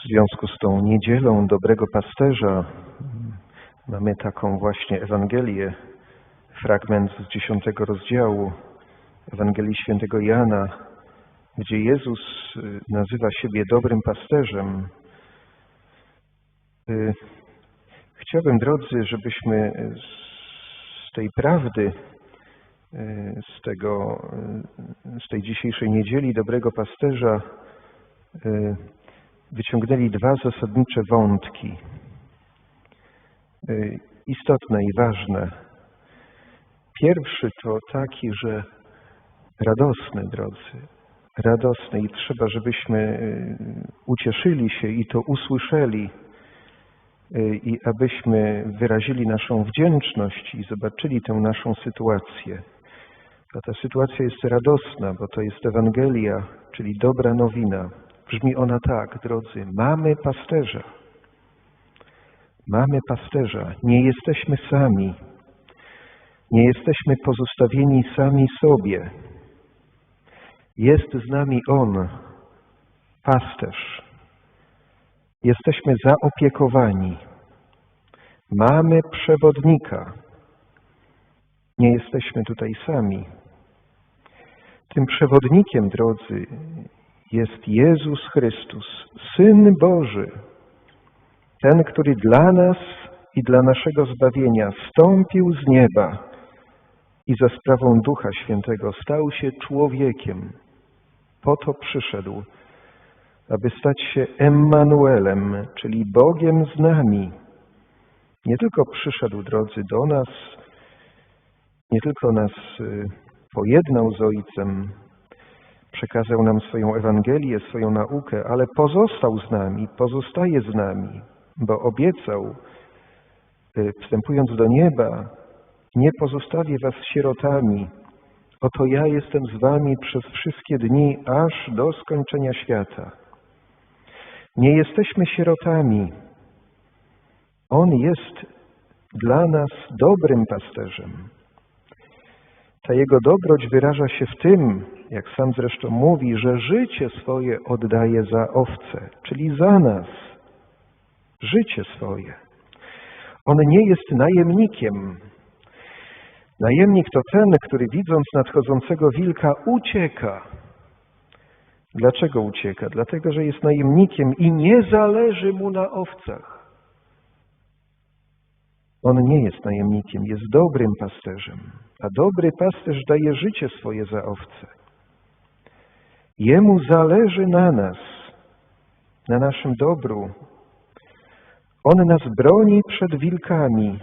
W związku z tą niedzielą dobrego pasterza mamy taką właśnie Ewangelię, fragment z dziesiątego rozdziału Ewangelii Świętego Jana, gdzie Jezus y, nazywa siebie dobrym pasterzem. Y, chciałbym, drodzy, żebyśmy z tej prawdy, y, z, tego, z tej dzisiejszej niedzieli dobrego pasterza wyciągnęli dwa zasadnicze wątki, istotne i ważne. Pierwszy to taki, że radosny, drodzy, radosny i trzeba, żebyśmy y, ucieszyli się i to usłyszeli y, i abyśmy wyrazili naszą wdzięczność i zobaczyli tę naszą sytuację. A ta sytuacja jest radosna, bo to jest Ewangelia, czyli dobra nowina. Brzmi ona tak, drodzy, mamy pasterza. Mamy pasterza, nie jesteśmy sami. Nie jesteśmy pozostawieni sami sobie. Jest z nami On, pasterz. Jesteśmy zaopiekowani. Mamy przewodnika. Nie jesteśmy tutaj sami. Tym przewodnikiem, drodzy, jest Jezus Chrystus, Syn Boży, ten, który dla nas i dla naszego zbawienia stąpił z nieba i za sprawą Ducha Świętego stał się człowiekiem. Po to przyszedł, aby stać się Emmanuelem, czyli Bogiem z nami. Nie tylko przyszedł, drodzy, do nas, nie tylko nas y, pojednał z Ojcem, przekazał nam swoją Ewangelię, swoją naukę, ale pozostał z nami, pozostaje z nami, bo obiecał, y, wstępując do nieba, nie pozostawię was sierotami, Oto ja jestem z wami przez wszystkie dni, aż do skończenia świata. Nie jesteśmy sierotami. On jest dla nas dobrym pasterzem. Ta Jego dobroć wyraża się w tym, jak sam zresztą mówi, że życie swoje oddaje za owce, czyli za nas. Życie swoje. On nie jest najemnikiem, Najemnik to ten, który widząc nadchodzącego wilka ucieka. Dlaczego ucieka? Dlatego, że jest najemnikiem i nie zależy mu na owcach. On nie jest najemnikiem, jest dobrym pasterzem, a dobry pasterz daje życie swoje za owce. Jemu zależy na nas, na naszym dobru. On nas broni przed wilkami,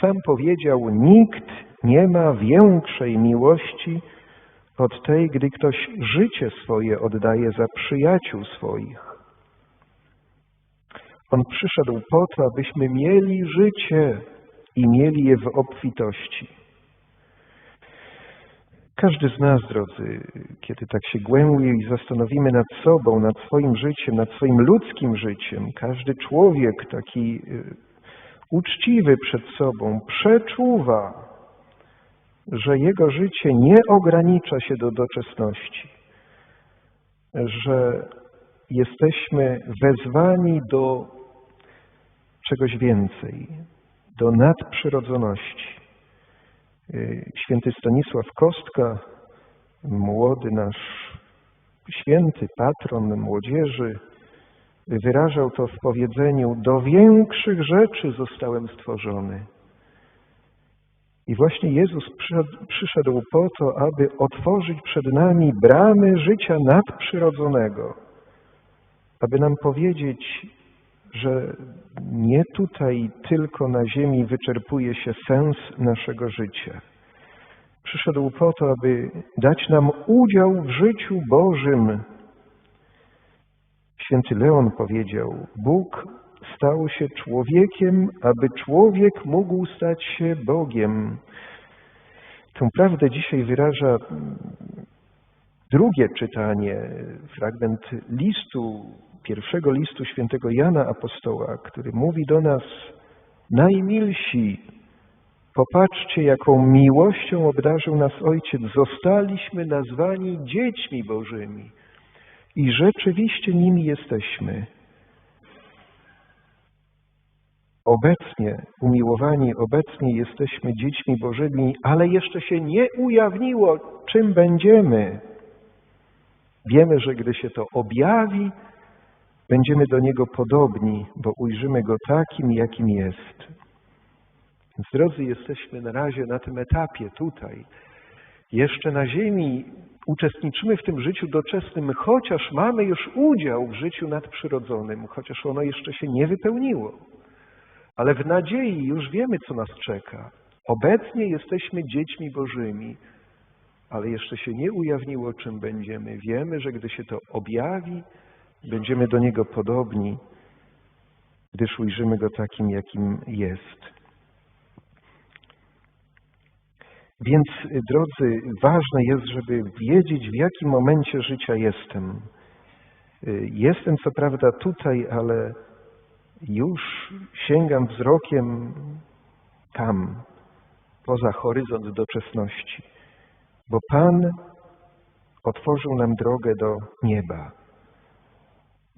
sam powiedział, nikt nie ma większej miłości od tej, gdy ktoś życie swoje oddaje za przyjaciół swoich. On przyszedł po to, abyśmy mieli życie i mieli je w obfitości. Każdy z nas, drodzy, kiedy tak się głębiej zastanowimy nad sobą, nad swoim życiem, nad swoim ludzkim życiem, każdy człowiek taki uczciwy przed sobą, przeczuwa, że jego życie nie ogranicza się do doczesności, że jesteśmy wezwani do czegoś więcej, do nadprzyrodzoności. Święty Stanisław Kostka, młody nasz święty patron młodzieży, wyrażał to w powiedzeniu do większych rzeczy zostałem stworzony. I właśnie Jezus przyszedł, przyszedł po to, aby otworzyć przed nami bramy życia nadprzyrodzonego, aby nam powiedzieć, że nie tutaj tylko na ziemi wyczerpuje się sens naszego życia. Przyszedł po to, aby dać nam udział w życiu Bożym, Święty Leon powiedział, Bóg stał się człowiekiem, aby człowiek mógł stać się Bogiem. Tę prawdę dzisiaj wyraża drugie czytanie, fragment listu, pierwszego listu świętego Jana Apostoła, który mówi do nas, najmilsi, popatrzcie, jaką miłością obdarzył nas Ojciec, zostaliśmy nazwani dziećmi Bożymi. I rzeczywiście nimi jesteśmy. Obecnie, umiłowani, obecnie jesteśmy dziećmi Bożymi, ale jeszcze się nie ujawniło, czym będziemy. Wiemy, że gdy się to objawi, będziemy do Niego podobni, bo ujrzymy Go takim, jakim jest. Więc drodzy, jesteśmy na razie na tym etapie tutaj. Jeszcze na ziemi uczestniczymy w tym życiu doczesnym, chociaż mamy już udział w życiu nadprzyrodzonym, chociaż ono jeszcze się nie wypełniło. Ale w nadziei już wiemy, co nas czeka. Obecnie jesteśmy dziećmi Bożymi, ale jeszcze się nie ujawniło, czym będziemy. Wiemy, że gdy się to objawi, będziemy do Niego podobni, gdyż ujrzymy Go takim, jakim jest. Więc, drodzy, ważne jest, żeby wiedzieć, w jakim momencie życia jestem. Jestem co prawda tutaj, ale już sięgam wzrokiem tam, poza horyzont doczesności, bo Pan otworzył nam drogę do nieba.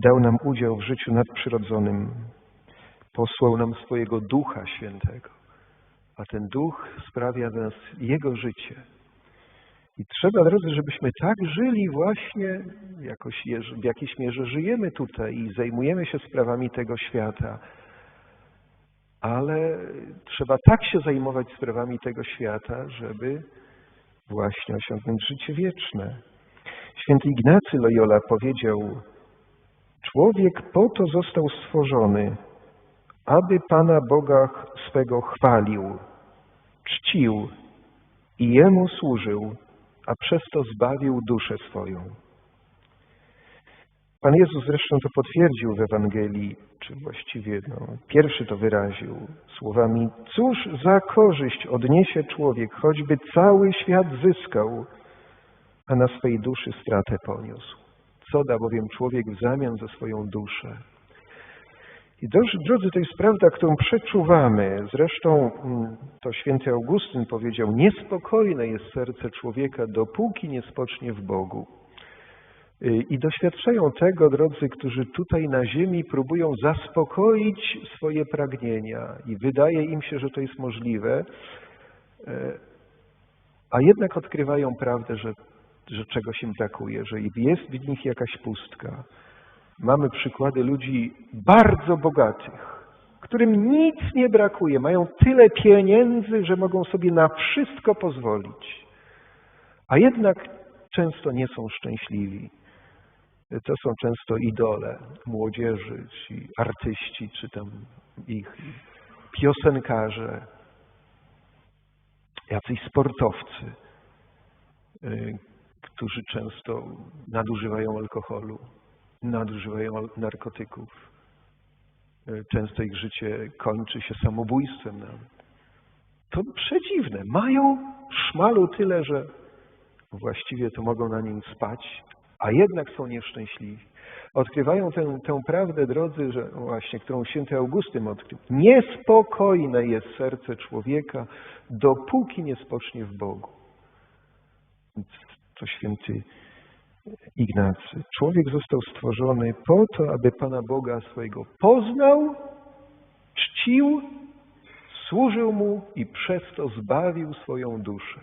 Dał nam udział w życiu nadprzyrodzonym. Posłał nam swojego Ducha Świętego. A ten Duch sprawia w nas Jego życie. I trzeba, drodzy, żebyśmy tak żyli właśnie, jakoś w jakiejś mierze żyjemy tutaj i zajmujemy się sprawami tego świata, ale trzeba tak się zajmować sprawami tego świata, żeby właśnie osiągnąć życie wieczne. Święty Ignacy Loyola powiedział, człowiek po to został stworzony, aby Pana Boga swego chwalił, czcił i Jemu służył, a przez to zbawił duszę swoją. Pan Jezus zresztą to potwierdził w Ewangelii, czy właściwie no, pierwszy to wyraził słowami Cóż za korzyść odniesie człowiek, choćby cały świat zyskał, a na swej duszy stratę poniósł. Co da bowiem człowiek w zamian za swoją duszę? I drodzy, to jest prawda, którą przeczuwamy. Zresztą mm, to święty Augustyn powiedział, niespokojne jest serce człowieka, dopóki nie spocznie w Bogu. I doświadczają tego, drodzy, którzy tutaj na ziemi próbują zaspokoić swoje pragnienia i wydaje im się, że to jest możliwe, e, a jednak odkrywają prawdę, że, że czegoś im brakuje, że jest w nich jakaś pustka. Mamy przykłady ludzi bardzo bogatych, którym nic nie brakuje, mają tyle pieniędzy, że mogą sobie na wszystko pozwolić, a jednak często nie są szczęśliwi. To są często idole młodzieży, ci artyści, czy tam ich piosenkarze, jacyś sportowcy, y, którzy często nadużywają alkoholu, nadużywają narkotyków. Y, często ich życie kończy się samobójstwem nawet. To przedziwne. Mają szmalu tyle, że właściwie to mogą na nim spać, a jednak są nieszczęśliwi. Odkrywają tę, tę prawdę, drodzy, że właśnie, którą święty Augustyn odkrył. Niespokojne jest serce człowieka, dopóki nie spocznie w Bogu. To święty Ignacy. Człowiek został stworzony po to, aby Pana Boga swojego poznał, czcił, służył Mu i przez to zbawił swoją duszę.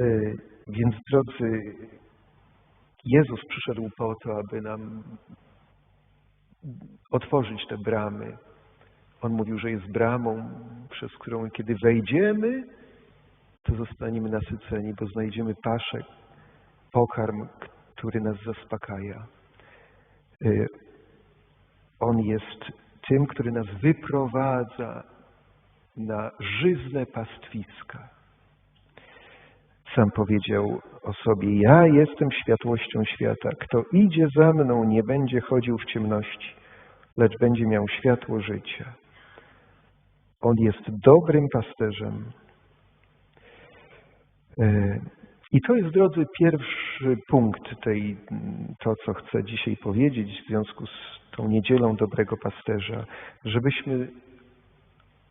Y, więc drodzy, Jezus przyszedł po to, aby nam otworzyć te bramy. On mówił, że jest bramą, przez którą kiedy wejdziemy, to zostaniemy nasyceni, bo znajdziemy paszek, pokarm, który nas zaspokaja. Y, On jest tym, który nas wyprowadza na żyzne pastwiska. Sam powiedział o sobie, ja jestem światłością świata. Kto idzie za mną, nie będzie chodził w ciemności, lecz będzie miał światło życia. On jest dobrym pasterzem. E, I to jest, drodzy, pierwszy punkt tej, to, co chcę dzisiaj powiedzieć w związku z tą niedzielą dobrego pasterza, żebyśmy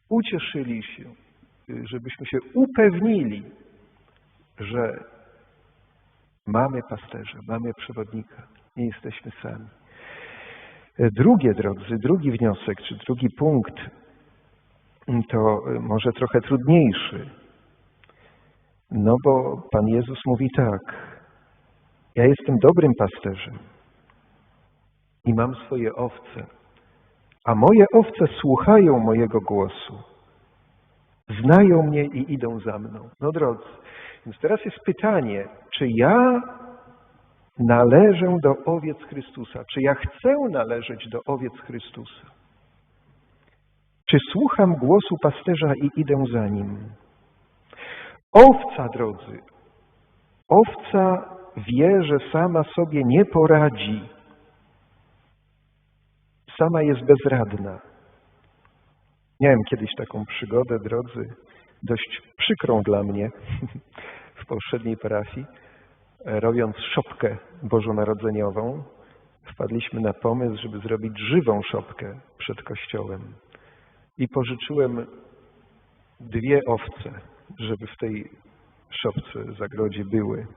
ucieszyli się, żebyśmy się upewnili, że Mamy pasterza, mamy przewodnika. Nie jesteśmy sami. Drugie, drodzy, drugi wniosek, czy drugi punkt, to może trochę trudniejszy. No bo Pan Jezus mówi tak, ja jestem dobrym pasterzem i mam swoje owce, a moje owce słuchają mojego głosu. Znają mnie i idą za mną. No drodzy, więc teraz jest pytanie, czy ja należę do owiec Chrystusa? Czy ja chcę należeć do owiec Chrystusa? Czy słucham głosu pasterza i idę za nim? Owca, drodzy, owca wie, że sama sobie nie poradzi. Sama jest bezradna. Miałem kiedyś taką przygodę, drodzy, dość przykrą dla mnie w poprzedniej parafii. Robiąc szopkę bożonarodzeniową, wpadliśmy na pomysł, żeby zrobić żywą szopkę przed kościołem. I pożyczyłem dwie owce, żeby w tej szopce, zagrodzie były.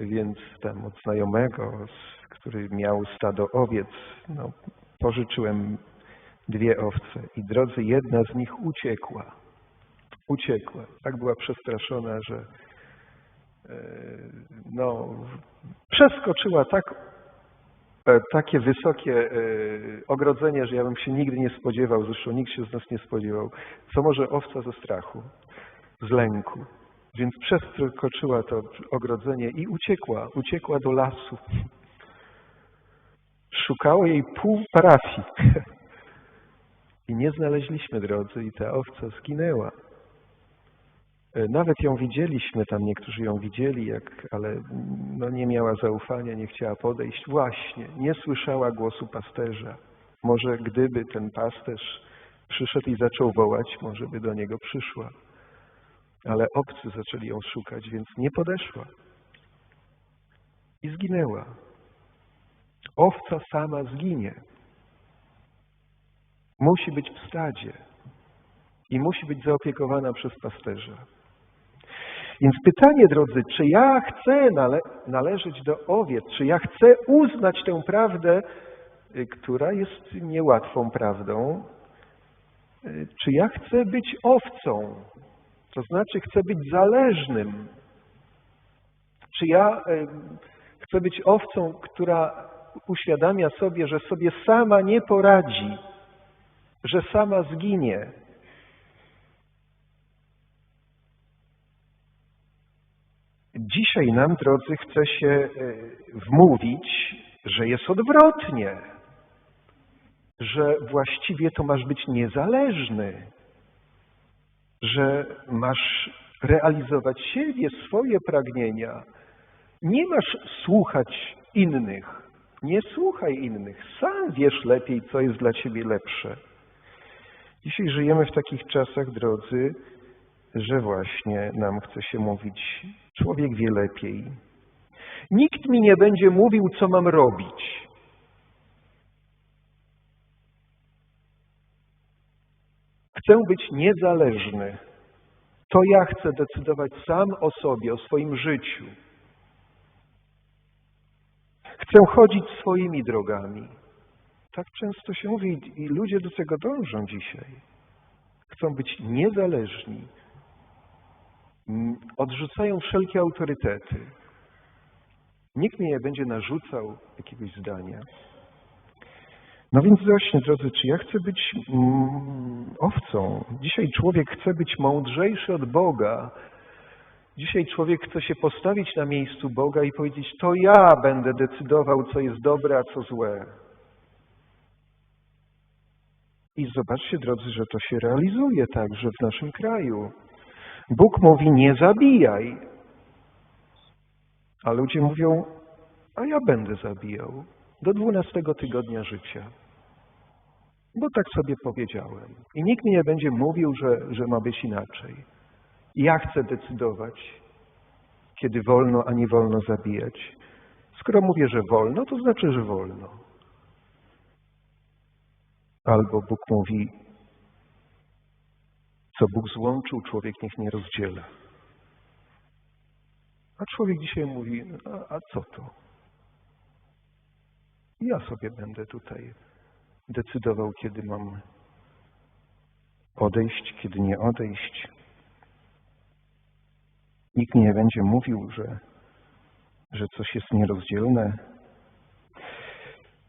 Więc tam od znajomego, który miał stado owiec, no, pożyczyłem dwie owce. I drodzy, jedna z nich uciekła. Uciekła. Tak była przestraszona, że e, no, przeskoczyła tak, e, takie wysokie e, ogrodzenie, że ja bym się nigdy nie spodziewał, zresztą nikt się z nas nie spodziewał, co może owca ze strachu, z lęku. Więc przeskoczyła to ogrodzenie i uciekła, uciekła do lasu. Szukało jej pół parafii. I nie znaleźliśmy drodzy i ta owca zginęła. E, nawet ją widzieliśmy, tam niektórzy ją widzieli, jak, ale no nie miała zaufania, nie chciała podejść. Właśnie, nie słyszała głosu pasterza. Może gdyby ten pasterz przyszedł i zaczął wołać, może by do niego przyszła. Ale obcy zaczęli ją szukać, więc nie podeszła. I zginęła. Owca sama zginie. Musi być w stadzie i musi być zaopiekowana przez pasterza. Więc pytanie, drodzy, czy ja chcę nale należeć do owiec, czy ja chcę uznać tę prawdę, y, która jest niełatwą prawdą, y, czy ja chcę być owcą, to znaczy chcę być zależnym, czy ja chcę być owcą, która uświadamia sobie, że sobie sama nie poradzi, że sama zginie. Dzisiaj nam, drodzy, chce się e, wmówić, że jest odwrotnie, że właściwie to masz być niezależny, że masz realizować siebie, swoje pragnienia. Nie masz słuchać innych. Nie słuchaj innych. Sam wiesz lepiej, co jest dla ciebie lepsze. Dzisiaj żyjemy w takich czasach, drodzy, że właśnie nam chce się mówić, człowiek wie lepiej. Nikt mi nie będzie mówił, co mam robić. Chcę być niezależny. To ja chcę decydować sam o sobie, o swoim życiu. Chcę chodzić swoimi drogami. Tak często się mówi i ludzie do tego dążą dzisiaj. Chcą być niezależni. Odrzucają wszelkie autorytety. Nikt mi nie będzie narzucał jakiegoś zdania. No więc właśnie, drodzy, czy ja chcę być mm, owcą? Dzisiaj człowiek chce być mądrzejszy od Boga. Dzisiaj człowiek chce się postawić na miejscu Boga i powiedzieć, to ja będę decydował, co jest dobre, a co złe. I zobaczcie, drodzy, że to się realizuje także w naszym kraju. Bóg mówi, nie zabijaj. A ludzie mówią, a ja będę zabijał do dwunastego tygodnia życia. Bo tak sobie powiedziałem. I nikt mi nie będzie mówił, że, że ma być inaczej. Ja chcę decydować, kiedy wolno, a nie wolno zabijać. Skoro mówię, że wolno, to znaczy, że wolno. Albo Bóg mówi, co Bóg złączył, człowiek niech nie rozdziela. A człowiek dzisiaj mówi, a, a co to? Ja sobie będę tutaj decydował, kiedy mam odejść, kiedy nie odejść. Nikt nie będzie mówił, że, że coś jest nierozdzielne.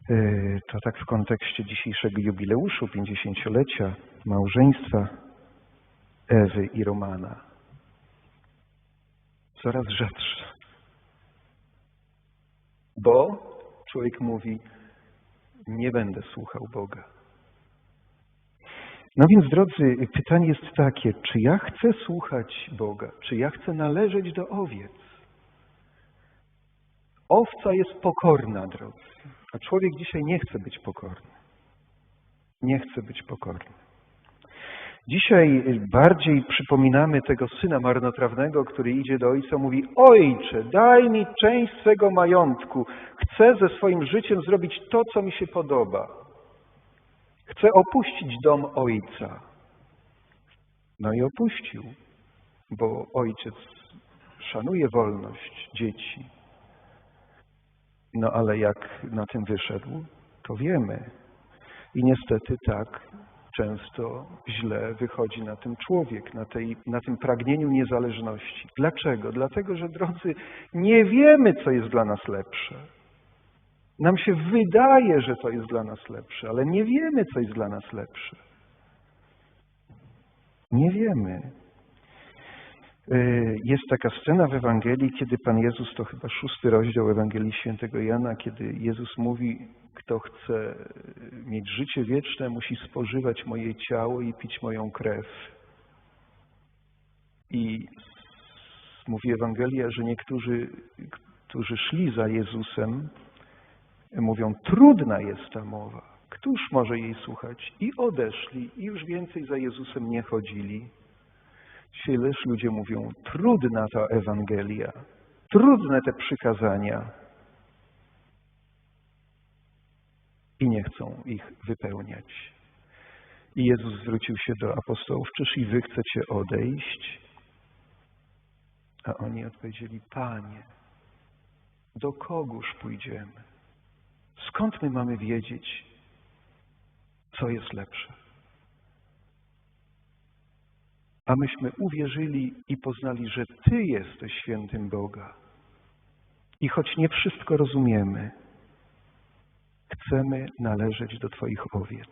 Yy, to tak w kontekście dzisiejszego jubileuszu, 50-lecia małżeństwa Ewy i Romana. Coraz rzadsze. Bo człowiek mówi, nie będę słuchał Boga. No więc, drodzy, pytanie jest takie, czy ja chcę słuchać Boga, czy ja chcę należeć do owiec? Owca jest pokorna, drodzy, a człowiek dzisiaj nie chce być pokorny. Nie chce być pokorny. Dzisiaj bardziej przypominamy tego syna marnotrawnego, który idzie do ojca, mówi: Ojcze, daj mi część swego majątku. Chcę ze swoim życiem zrobić to, co mi się podoba. Chcę opuścić dom ojca. No i opuścił, bo ojciec szanuje wolność dzieci. No ale jak na tym wyszedł, to wiemy. I niestety tak często źle wychodzi na tym człowiek, na, tej, na tym pragnieniu niezależności. Dlaczego? Dlatego, że drodzy, nie wiemy, co jest dla nas lepsze. Nam się wydaje, że to jest dla nas lepsze, ale nie wiemy, co jest dla nas lepsze. Nie wiemy. Y, jest taka scena w Ewangelii, kiedy Pan Jezus, to chyba szósty rozdział Ewangelii Świętego Jana, kiedy Jezus mówi, kto chce mieć życie wieczne, musi spożywać moje ciało i pić moją krew. I mówi Ewangelia, że niektórzy, którzy szli za Jezusem, mówią, trudna jest ta mowa. Któż może jej słuchać? I odeszli, i już więcej za Jezusem nie chodzili. Dzisiaj też ludzie mówią, trudna ta Ewangelia, trudne te przykazania. I nie chcą ich wypełniać. I Jezus zwrócił się do apostołów, czyż i wy chcecie odejść? A oni odpowiedzieli, Panie, do kogóż pójdziemy? Skąd my mamy wiedzieć, co jest lepsze? A myśmy uwierzyli i poznali, że Ty jesteś świętym Boga. I choć nie wszystko rozumiemy, chcemy należeć do Twoich owiec.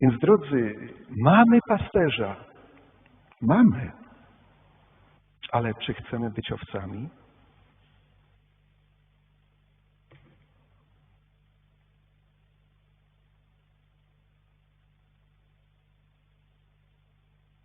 Więc drodzy, mamy pasterza. Mamy. Ale czy chcemy być owcami?